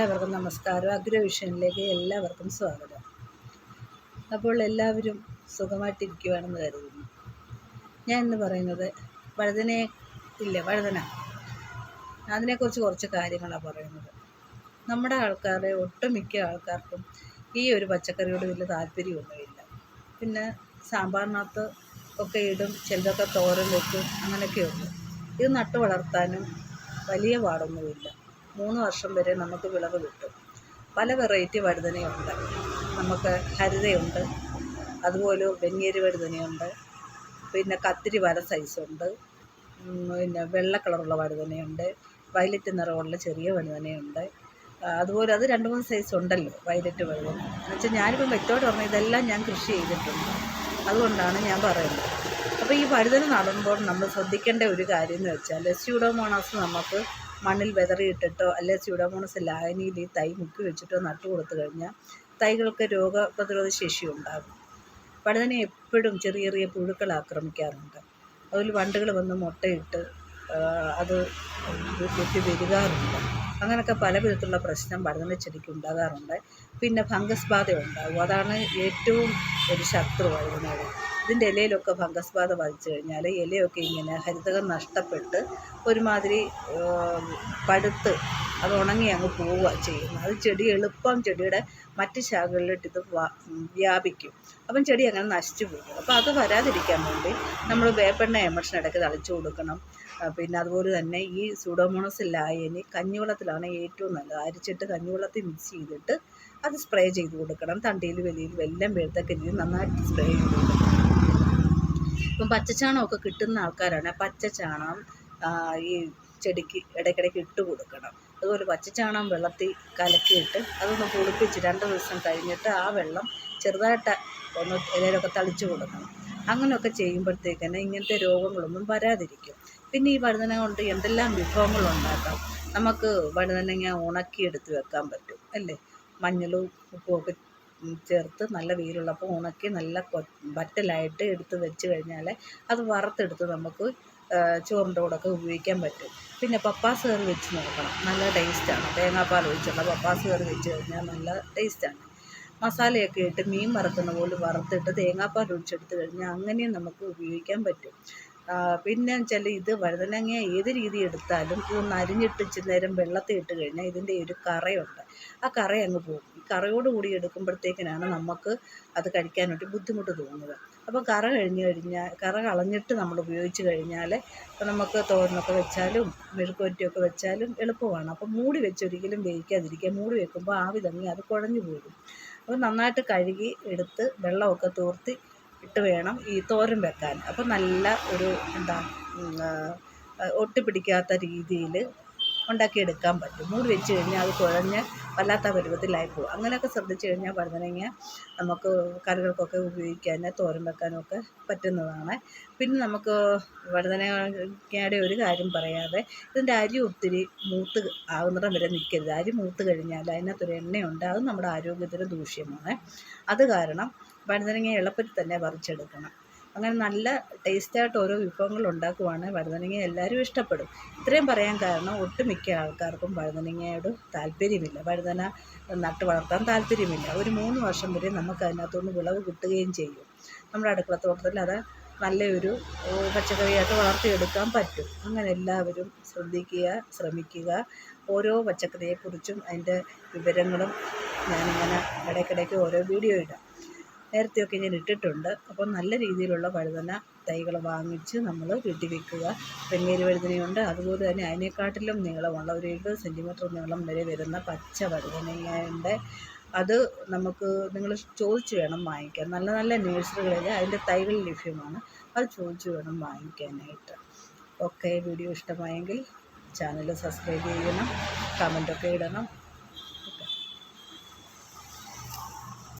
എല്ലാവർക്കും നമസ്കാരം. അഗ്രവിഷനിലേക്ക് എല്ലാവർക്കും സ്വാഗതം. അപ്പോൾ എല്ലാവരും സുഖമായിട്ടിരിക്കുവാണെന്ന് കരുതുന്നു. ഞാൻ ഇന്ന് പറയുന്നത് വഴുതനെ ഇല്ല വഴുതന. അതിനെക്കുറിച്ച് കുറച്ച് കാര്യങ്ങളാണ് പറയുന്നത്. നമ്മുടെ ആൾക്കാരെ ഒട്ടുമിക്ക ആൾക്കാർക്കും ഈ ഒരു പച്ചക്കറിയോട് വലിയ താല്പര്യമൊന്നുമില്ല. പിന്നെ സാമ്പാറിനകത്ത് ഒക്കെ ഇടും ചിലതൊക്കെ തോരൻ വെക്കും അങ്ങനെയൊക്കെയുണ്ട് ഇത് നട്ടു വളർത്താനും വലിയ പാടൊന്നുമില്ല. മൂന്ന് വർഷം വരെ നമുക്ക് വിളവ് കിട്ടും. പല വെറൈറ്റി വഴുതനയുണ്ട് നമുക്ക് ഹരിതയുണ്ട്. അതുപോലെ വെങ്ങേരി വഴുതനയുണ്ട് പിന്നെ കത്തിരി വല സൈസുണ്ട് പിന്നെ വെള്ള കളറുള്ള വഴുതനയുണ്ട് വയലറ്റ് നിറമുള്ള ചെറിയ വഴുതനയുണ്ട് അതുപോലെ അത് രണ്ട് മൂന്ന് സൈസ് ഉണ്ടല്ലോ വയലറ്റ് വഴുതന എന്നുവെച്ചാൽ ഞാനിപ്പം വ്യക്തമായിട്ട് പറഞ്ഞു ഇതെല്ലാം ഞാൻ കൃഷി ചെയ്തിട്ടുണ്ട്. അതുകൊണ്ടാണ് ഞാൻ പറയുന്നത്. അപ്പോൾ ഈ വഴുതന നടുമ്പോൾ നമ്മൾ ശ്രദ്ധിക്കേണ്ട ഒരു കാര്യം എന്ന് വെച്ചാൽ സ്യൂഡോമോണാസ് നമുക്ക് മണ്ണിൽ വിതറിയിട്ടിട്ടോ അല്ലെ സ്യൂഡോമോണസ് ലായനിയിൽ ഈ തൈ മുക്കി വെച്ചിട്ടോ നട്ടു കൊടുത്തു കഴിഞ്ഞാൽ തൈകൾക്ക് രോഗപ്രതിരോധ ശേഷി ഉണ്ടാകും. വഴുതന എപ്പോഴും ചെറിയ ചെറിയ പുഴുക്കൾ ആക്രമിക്കാറുണ്ട്. അതിൽ വണ്ടുകൾ വന്ന് മുട്ടയിട്ട് അത് കുത്തി വരികാറുണ്ട് അങ്ങനെയൊക്കെ പല വിധത്തിലുള്ള പ്രശ്നം പഴുതന ചെടിക്ക് ഉണ്ടാകാറുണ്ട്. പിന്നെ ഫംഗസ് ബാധ ഉണ്ടാകും അതാണ് ഏറ്റവും ഒരു ശത്രു വഴുതനയുടെ ഇതിന്റെ ഇലയിലൊക്കെ ഫംഗസ് ബാധ ബാധിച്ചു കഴിഞ്ഞാൽ ഇലയൊക്കെ ഇങ്ങനെ ഹരിതകം നഷ്ടപ്പെട്ട് ഒരുമാതിരി പഴുത്ത് അത് ഉണങ്ങി അങ്ങ് പോവുക ചെയ്യുന്നത് അത് ചെടി എളുപ്പം ചെടിയുടെ മറ്റ് ശാഖകളിലിട്ട് ഇത് വ്യാപിക്കും. അപ്പം ചെടി അങ്ങനെ നശിച്ചു പോകും. അപ്പോൾ അത് വരാതിരിക്കാൻ വേണ്ടി നമ്മൾ വേപ്പെണ്ണ എമർഷൻ ഇടയ്ക്ക് തളിച്ചു കൊടുക്കണം. പിന്നെ അതുപോലെ തന്നെ ഈ സുഡോമോണസ് ലായനി കഞ്ഞിവെള്ളത്തിലാണ് ഏറ്റവും നല്ലത്. അരിച്ചിട്ട് കഞ്ഞിവെള്ളത്തിൽ മിക്സ് ചെയ്തിട്ട് അത് സ്പ്രേ ചെയ്ത് കൊടുക്കണം. തണ്ടിയിൽ വെളിയിൽ എല്ലാം വീഴത്തക്ക രീതിയിൽ നന്നായിട്ട് സ്പ്രേ ചെയ്ത് കൊടുക്കണം. ഇപ്പം പച്ചച്ചാണമൊക്കെ കിട്ടുന്ന ആൾക്കാരാണ്. പച്ചച്ചാണകം ഈ ചെടിക്ക് ഇടയ്ക്കിടയ്ക്ക് ഇട്ട് കൊടുക്കണം. അതുപോലെ പച്ചച്ചാണകം വെള്ളത്തിൽ കലക്കിയിട്ട് അതൊന്ന് കുളിപ്പിച്ച് രണ്ട് ദിവസം കഴിഞ്ഞിട്ട് ആ വെള്ളം ചെറുതായിട്ട് ഒന്ന് ഇലയിലൊക്കെ തളിച്ചു കൊടുക്കണം. അങ്ങനെയൊക്കെ ചെയ്യുമ്പോഴത്തേക്കന്നെ ഇങ്ങനത്തെ രോഗങ്ങളൊന്നും വരാതിരിക്കും. പിന്നെ ഈ വഴുതന കൊണ്ട് എന്തെല്ലാം വിഭവങ്ങൾ ഉണ്ടാക്കാം? നമുക്ക് വഴുതനങ്ങ ഉണക്കിയെടുത്ത് വെക്കാൻ പറ്റും അല്ലേ? മഞ്ഞളും ഉപ്പും ഒക്കെ ഉം ചേർത്ത് നല്ല വെയിലുള്ളപ്പോൾ ഉണക്കി നല്ല വറ്റലായിട്ട് എടുത്ത് വെച്ച് കഴിഞ്ഞാൽ അത് വറുത്തെടുത്ത് നമുക്ക് ചോറിന്റെ കൂടെ ഒക്കെ ഉപയോഗിക്കാൻ പറ്റും. പിന്നെ പപ്പാസ് കറി വെച്ച് നോക്കണം. നല്ല ടേസ്റ്റാണ് തേങ്ങാപ്പാൽ ഒഴിച്ചുള്ള പപ്പാസ് കറി വെച്ച് കഴിഞ്ഞാൽ നല്ല ടേസ്റ്റാണ് മസാലയൊക്കെ ഇട്ട് മീൻ വറുക്കുന്ന പോലെ വറുത്തിട്ട് തേങ്ങാപ്പാൽ ഒഴിച്ചെടുത്ത് കഴിഞ്ഞാൽ അങ്ങനെയും നമുക്ക് ഉപയോഗിക്കാൻ പറ്റും. പിന്നെ വെച്ചാൽ ഇത് വഴുതനങ്ങ ഏത് രീതി എടുത്താലും ഒന്ന് അരിഞ്ഞിട്ട് ഇച്ചിരി നേരം വെള്ളത്തിൽ ഇട്ട് കഴിഞ്ഞാൽ ഇതിന്റെ ഒരു കറയുണ്ട്. ആ കറ അങ്ങ് പോകും. കറയോട് കൂടി എടുക്കുമ്പോഴത്തേക്കിനാണ് നമുക്ക് അത് കഴിക്കാനായിട്ട് ബുദ്ധിമുട്ട് തോന്നുന്നത് അപ്പോൾ കറ കഴിഞ്ഞ് കഴിഞ്ഞാൽ കറ കളഞ്ഞിട്ട് നമ്മൾ ഉപയോഗിച്ച് കഴിഞ്ഞാൽ ഇപ്പോൾ നമുക്ക് തോരനൊക്കെ വെച്ചാലും മെഴുക്കുവറ്റിയൊക്കെ വെച്ചാലും എളുപ്പമാണ്. അപ്പോൾ മൂടി വെച്ച് ഒരിക്കലും വേവിക്കാതിരിക്കുക. മൂടി വെക്കുമ്പോൾ ആവി തങ്ങി അത് കുഴഞ്ഞു പോകും. അപ്പോൾ നന്നായിട്ട് കഴുകി എടുത്ത് വെള്ളമൊക്കെ തോർത്തി ഇട്ട് വേണം ഈ തോരൻ വെക്കാൻ. അപ്പോൾ നല്ല ഒരു എന്താ ഒട്ടി പിടിക്കാത്ത രീതിയിൽ ഉണ്ടാക്കിയെടുക്കാൻ പറ്റും. മൂടി വെച്ച് കഴിഞ്ഞാൽ അത് കുഴഞ്ഞ് വല്ലാത്ത പരുവത്തിലായി പോകും. അങ്ങനെയൊക്കെ ശ്രദ്ധിച്ചു കഴിഞ്ഞാൽ വഴുതനങ്ങ നമുക്ക് കറികൾക്കൊക്കെ ഉപയോഗിക്കാൻ തോരൻ വെക്കാനൊക്കെ പറ്റുന്നതാണ്. പിന്നെ നമുക്ക് വഴുതനങ്ങയുടെ ഒരു കാര്യം പറയാതെ ഇതിന്റെ അരി ഒത്തിരി മൂത്ത് ആകുന്നിടം വരെ നിൽക്കരുത്. അരി മൂത്ത് കഴിഞ്ഞാൽ അതിനകത്തൊരു എണ്ണയുണ്ട്. അത് നമ്മുടെ ആരോഗ്യത്തിന് ദൂഷ്യമാണ്. അത് കാരണം വഴുതനങ്ങ എളുപ്പത്തിൽ തന്നെ പറിച്ചെടുക്കണം അങ്ങനെ നല്ല ടേസ്റ്റായിട്ട് ഓരോ വിഭവങ്ങൾ ഉണ്ടാക്കുവാണ് വഴുതനങ്ങ. എല്ലാവരും ഇഷ്ടപ്പെടും. ഇത്രയും പറയാൻ കാരണം ഒട്ടുമിക്ക ആൾക്കാർക്കും വഴുതനങ്ങയോട് താല്പര്യമില്ല. വഴുതന നട്ട് വളർത്താൻ താല്പര്യമില്ല. ഒരു മൂന്ന് വർഷം വരെ നമുക്ക് അതിനകത്തുനിന്ന് വിളവ് കിട്ടുകയും ചെയ്യും. നമ്മുടെ അടുക്കളത്തോട്ടത്തിൽ അത് നല്ലൊരു പച്ചക്കറിയായിട്ട് വളർത്തിയെടുക്കാൻ പറ്റും. അങ്ങനെ എല്ലാവരും ശ്രദ്ധിക്കുക ശ്രമിക്കുക. ഓരോ പച്ചക്കറിയെക്കുറിച്ചും അതിന്റെ വിവരങ്ങളും ഞാനിങ്ങനെ ഇടയ്ക്കിടയ്ക്ക് ഓരോ വീഡിയോ ഇടാം. നേരത്തെയൊക്കെ ഞാൻ ഇട്ടിട്ടുണ്ട്. അപ്പോൾ നല്ല രീതിയിലുള്ള വഴുതന തൈകൾ വാങ്ങിച്ച് നമ്മൾ വെട്ടി വെക്കുക. വെങ്ങേരി വഴുതനയുണ്ട്. അതുപോലെ തന്നെ അതിനെക്കാട്ടിലും നീളമുള്ള ഒരു എഴുപത് സെന്റിമീറ്റർ നീളം വരെ വരുന്ന പച്ച വഴുതനയുണ്ട്. അത് നമുക്ക് നിങ്ങൾ ചോദിച്ച് വേണം വാങ്ങിക്കാൻ. നല്ല നല്ല നേഴ്സറികളിൽ അതിന്റെ തൈകൾ ലഭ്യമാണ്. അത് ചോദിച്ച് വേണം വാങ്ങിക്കാനായിട്ട്. ഓക്കെ വീഡിയോ ഇഷ്ടമായെങ്കിൽ ചാനൽ സബ്സ്ക്രൈബ് ചെയ്യണം. കമന്റൊക്കെ ഇടണം.